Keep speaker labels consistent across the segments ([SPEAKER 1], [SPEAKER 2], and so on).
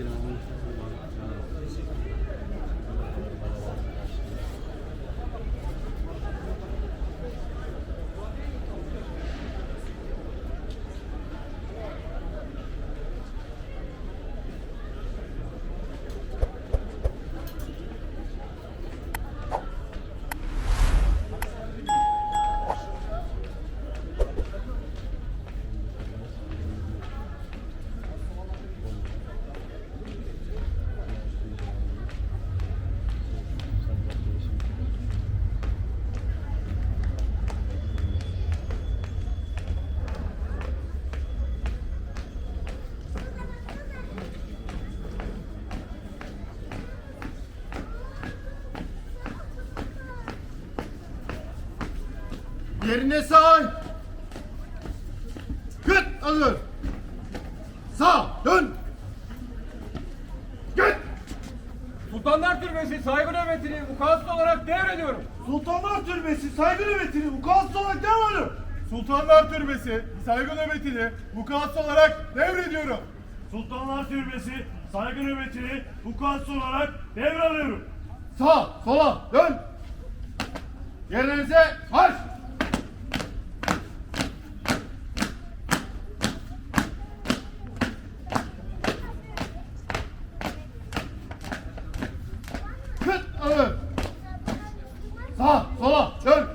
[SPEAKER 1] you know. Yerine say. Git alır. Sağ dön. Git.
[SPEAKER 2] Sultanlar Türbesi saygı nöbetini vukuatsız olarak devrediyorum.
[SPEAKER 1] Sultanlar Türbesi saygı nöbetini vukuatsız olarak devam Sultanlar Türbesi saygı nöbetini vukuatsız olarak devrediyorum.
[SPEAKER 3] Sultanlar Türbesi saygı nöbetini vukuatsız olarak devralıyorum.
[SPEAKER 1] Sağ sola dön. Yerinize marş. Sağ sola dön.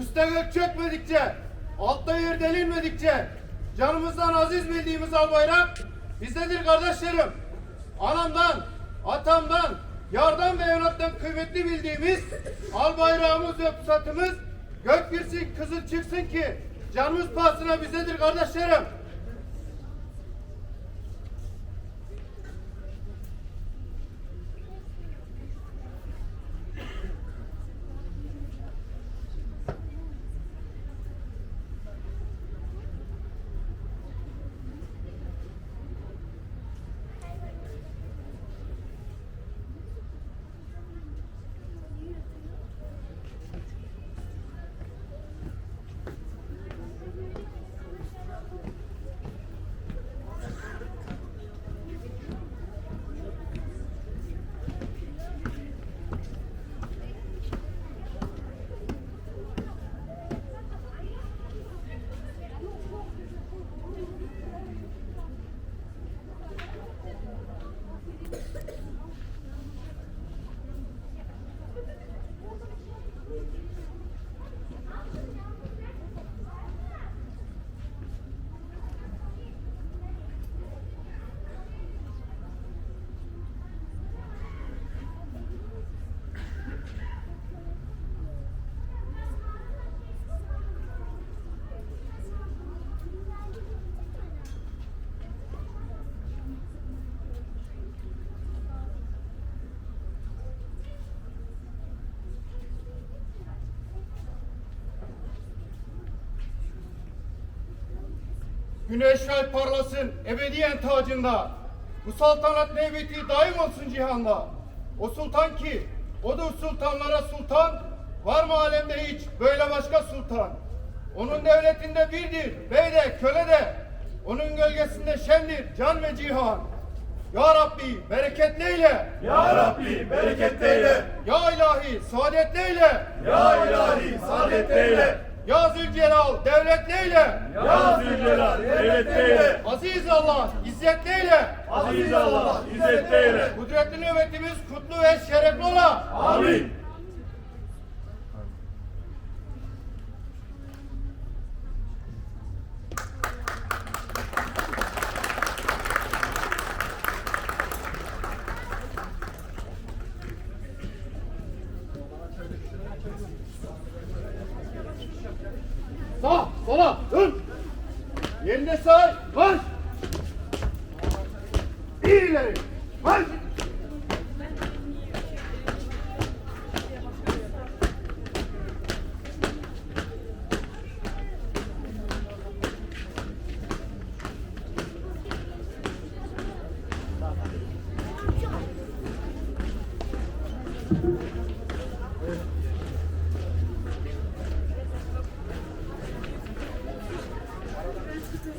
[SPEAKER 1] Üste gök çökmedikçe, altta yer delinmedikçe, canımızdan aziz bildiğimiz al bayrak bizdedir kardeşlerim. Anamdan, atamdan, yardan ve evlattan kıymetli bildiğimiz al bayrağımız ve pusatımız gök girsin kızıl çıksın ki canımız pahasına bizdedir kardeşlerim. Güneş ay parlasın ebediyen tacında. Bu saltanat nevbeti daim olsun cihanda. O sultan ki, odur sultanlara sultan. Var mı alemde hiç böyle başka sultan? Onun devletinde birdir, bey de, köle de. Onun gölgesinde şendir can ve cihan. Ya Rabbi bereketleyle.
[SPEAKER 3] Ya Rabbi bereketleyle.
[SPEAKER 1] Ya ilahi saadetleyle.
[SPEAKER 3] Ya ilahi saadetleyle.
[SPEAKER 1] Ya Zülcelal devletleyle.
[SPEAKER 3] Ya Zülcelal devletleyle.
[SPEAKER 1] Aziz Allah izzetleyle.
[SPEAKER 3] Aziz Allah izzetleyle.
[SPEAKER 1] Kudretli nöbetimiz kutlu ve şerefli ola.
[SPEAKER 3] Amin.
[SPEAKER 1] Sağ, sola, dön. Yerine say, marş. İleri, marş.